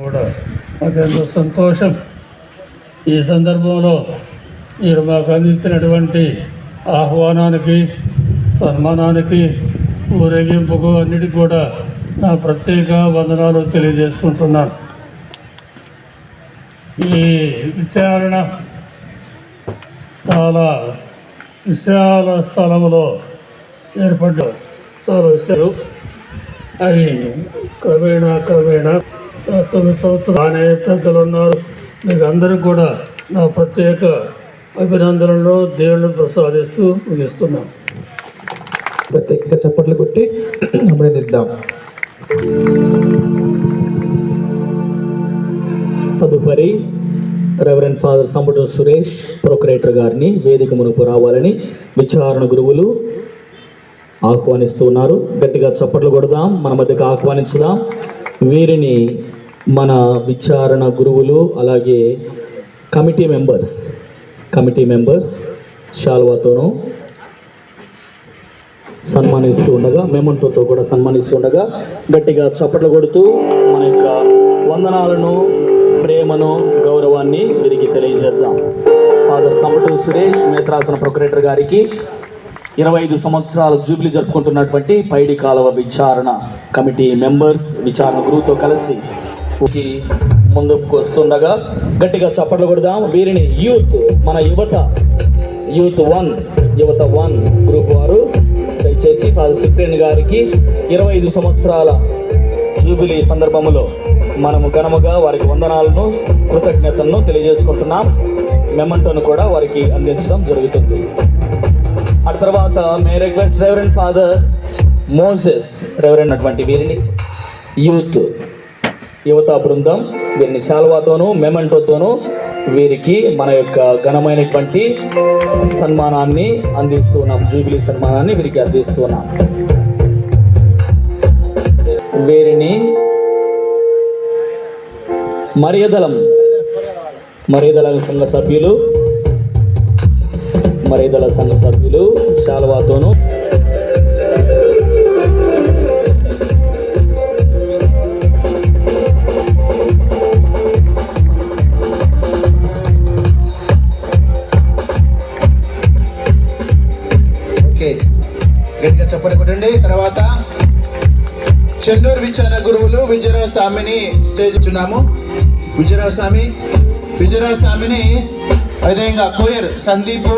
కూడా మాకెంతో సంతోషం. ఈ సందర్భంలో మీరు మాకు అందించినటువంటి ఆహ్వానానికి సన్మానానికి ఊరేగింపుకు అన్నిటికీ కూడా నా ప్రత్యేక వందనాలు తెలియజేసుకుంటున్నాను. ఈ విచారణ చాలా విశాల స్థలంలో ఏర్పడ్డ చాలా విషయాలు. అవి క్రమేణా క్రమేణా తొమ్మిది సంవత్సరాలు. అనే పెద్దలు ఉన్నారు మీకు అందరికి కూడా నా ప్రత్యేక అభినందనలు దేవుళ్ళు ప్రసాదిస్తూ ముగిస్తున్నాను ప్రత్యేకంగా చప్పట్లు కొట్టి అభినందిద్దాం తదుపరి reverend father Sambudu Suresh procurator గారిని వేదిక మునుపు రావాలని విచారణ గురువులు ఆహ్వానిస్తున్నారు గట్టిగా చప్పట్లు కొడదాం మన మధ్యకు ఆహ్వానించుదాం. వీరిని మన విచారణ గురువులు అలాగే కమిటీ మెంబర్స్. కమిటీ మెంబర్స్ షాల్వాతోనూ సన్మానిస్తూ ఉండగా మెమంటోతో కూడా సన్మానిస్తూ ఉండగా గట్టిగా చప్పట్లు కొడుతూ మన యొక్క వందనాలను ప్రేమను గౌరవాన్ని వీరికి తెలియజేద్దాం. ఫాదర్ సమటు సురేష్ మేత్రాసన ప్రొకరేటర్ గారికి ఇరవై ఐదు సంవత్సరాల జూబ్లీ జరుపుకుంటున్నటువంటి పైడి కాలువ విచారణ కమిటీ మెంబర్స్ విచారణ గురువుతో కలిసి ముందుకు వస్తుండగా గట్టిగా చప్పట్లు కొడదాం. వీరిని యూత్ మన యువత యూత్ వన్ యువత వన్ గ్రూప్ వారు దయచేసి ఫాదర్ సిప్రియన్ గారికి ఇరవై ఐదు సంవత్సరాల జూబిలీ సందర్భంలో మనము ఘనముగా వారికి వందనాలను కృతజ్ఞతలను తెలియజేసుకుంటున్నాం. మెమంటోను కూడా వారికి అందించడం జరుగుతుంది. ఆ తర్వాత may request reverend father Moses reverend అటువంటి వీరిని యూత్ యువత బృందం వీరిని శాల్వాతోనూ మెమెంటోతోనూ వీరికి మన యొక్క ఘనమైనటువంటి సన్మానాన్ని అందిస్తున్నాం జూబిలీ సన్మానాన్ని వీరికి అందిస్తున్నాం వీరిని మర్యాదలం మర్యాదల సంఘ సభ్యులు మర్యాదల సంఘ సభ్యులు శాల్వాతోనూ చెన్నూరు విచారణ గురువులు విజయరావు స్వామిని స్టేజ్ ఇచ్చున్నాము విజయరావు స్వామి విజయరావు స్వామిని అదేవిధంగా కోయర్ సందీపు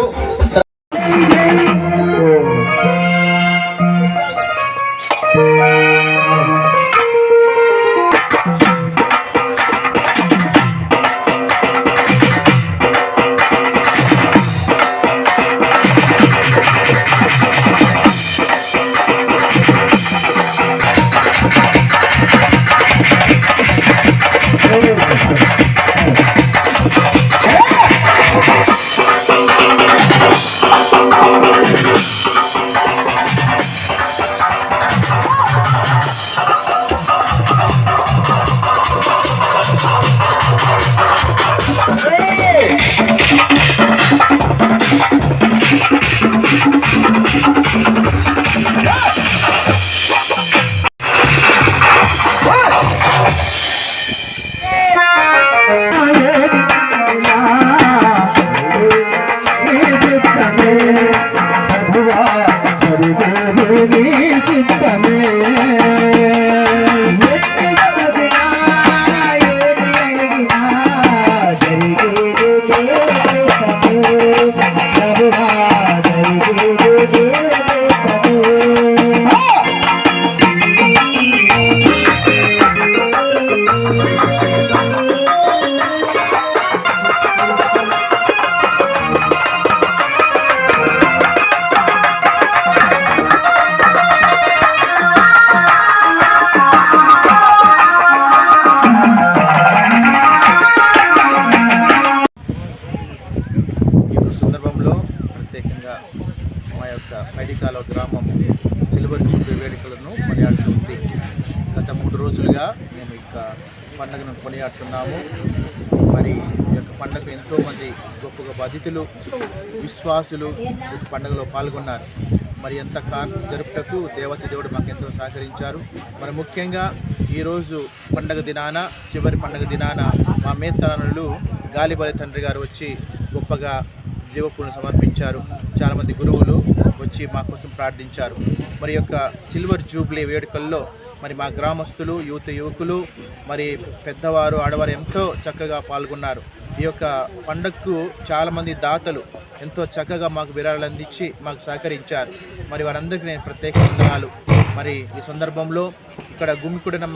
ఈ యొక్క పైడికాల గ్రామం సిల్వర్ జూబ్లీ వేడుకలను కొనియాడుతుంది. గత మూడు రోజులుగా మేము ఇక పండుగను కొనియాడుతున్నాము. మరి ఈ యొక్క పండుగ ఎంతోమంది గొప్ప గొప్ప అతిథులు విశ్వాసులు ఈ పండుగలో పాల్గొన్నారు. మరి ఎంత కా జరుపుటకు దేవత దేవుడు మాకు ఎంతో సహకరించారు. మరి ముఖ్యంగా ఈరోజు పండగ దినాన చివరి పండగ దినాన మా మేత్తనులు గాలిబలి తండ్రి గారు వచ్చి గొప్పగా జీవపులను సమర్పించారు. చాలామంది గురువులు వచ్చి మా కోసం ప్రార్థించారు. మరి యొక్క సిల్వర్ జూబ్లీ వేడుకల్లో మరి మా గ్రామస్తులు యువత యువకులు మరి పెద్దవారు ఆడవారు ఎంతో చక్కగా పాల్గొన్నారు. ఈ యొక్క పండగకు చాలామంది దాతలు ఎంతో చక్కగా మాకు విరాళాలు అందించి మాకు సహకరించారు. మరి వారందరికీ నేను ప్రత్యేక వందనాలు. మరి ఈ సందర్భంలో ఇక్కడ గుమికూడిన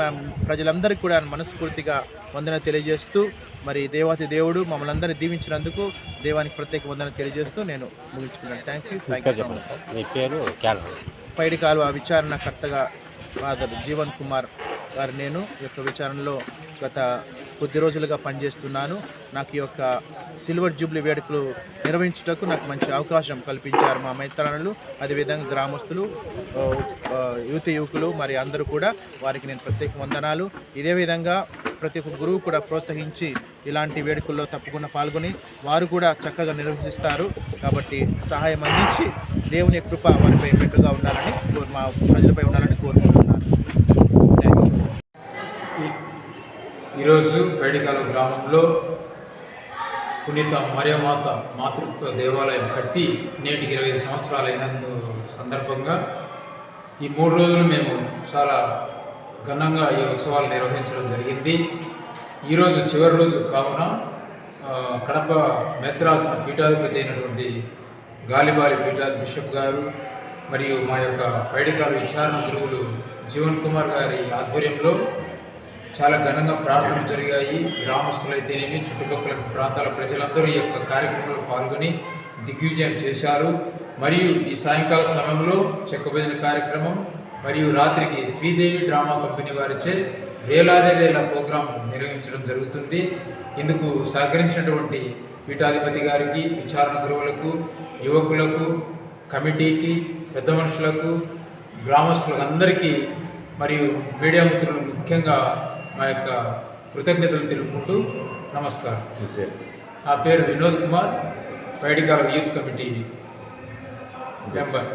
ప్రజలందరికీ కూడా మనస్ఫూర్తిగా వందన తెలియజేస్తూ మరి దేవాతి దేవుడు మమ్మల్ని అందరినీ దీవించినందుకు దేవానికి ప్రత్యేక వందన తెలియజేస్తూ నేను ముగించుకున్నాను. Thank you thank you so much మీ పేరు క్యాలర్. పైడి కాలువ విచారణకర్తగా ఫాదర్ జీవన్ కుమార్ గారు నేను ఈ యొక్క విచారణలో గత కొద్ది రోజులుగా పనిచేస్తున్నాను. నాకు ఈ యొక్క సిల్వర్ జూబ్లీ వేడుకలు నిర్వహించుటకు నాకు మంచి అవకాశం కల్పించారు మా మైత్రానులు అదేవిధంగా గ్రామస్తులు యువత యువకులు మరి అందరూ కూడా వారికి నేను ప్రత్యేక వందనాలు. ఇదే విధంగా ప్రతి ఒక్క గురువు కూడా ప్రోత్సహించి ఇలాంటి వేడుకల్లో తప్పకుండా పాల్గొని వారు కూడా చక్కగా నిర్వహిస్తారు. కాబట్టి సహాయం అందించి దేవుని కృప వారిపై మెట్టుగా ఉండాలని కోరు- మా ప్రజలపై ఉండాలని కోరుకుంటున్నాను. ఈరోజు వేడుకల గ్రామంలో పునీత మరియమాత మాతృత్వ దేవాలయం కట్టి నేటికి ఇరవై ఐదు సంవత్సరాలైనందు సందర్భంగా ఈ మూడు రోజులు మేము చాలా ఘనంగా ఈ ఉత్సవాలు నిర్వహించడం జరిగింది. ఈరోజు చివరి రోజు కావున కడప మేత్రాసన పీఠాధిపతి అయినటువంటి గాలిబాలి పీఠా బిషప్ గారు మరియు మా యొక్క పైడికారు విచారణ గురువులు జీవన్ కుమార్ గారి ఆధ్వర్యంలో చాలా ఘనంగా ప్రార్థనలు జరిగాయి. గ్రామస్తులైతేనేమి చుట్టుపక్కల ప్రాంతాల ప్రజలందరూ ఈ యొక్క కార్యక్రమంలో పాల్గొని దిగ్విజయం చేశారు. మరియు ఈ సాయంకాల సమయంలో చెక్క భజన కార్యక్రమం మరియు రాత్రికి శ్రీదేవి డ్రామా కంపెనీ వారిచే వేలాది వేల ప్రోగ్రాం నిర్వహించడం జరుగుతుంది. ఇందుకు సహకరించినటువంటి పీఠాధిపతి గారికి విచారణ గురువులకు యువకులకు కమిటీకి పెద్ద మనుషులకు గ్రామస్తులకు అందరికీ మరియు మీడియా మిత్రులు ముఖ్యంగా మా యొక్క కృతజ్ఞతలు తెలుపుకుంటూ నమస్కారం. నా పేరు Vinod Kumar Paidikala youth committee member.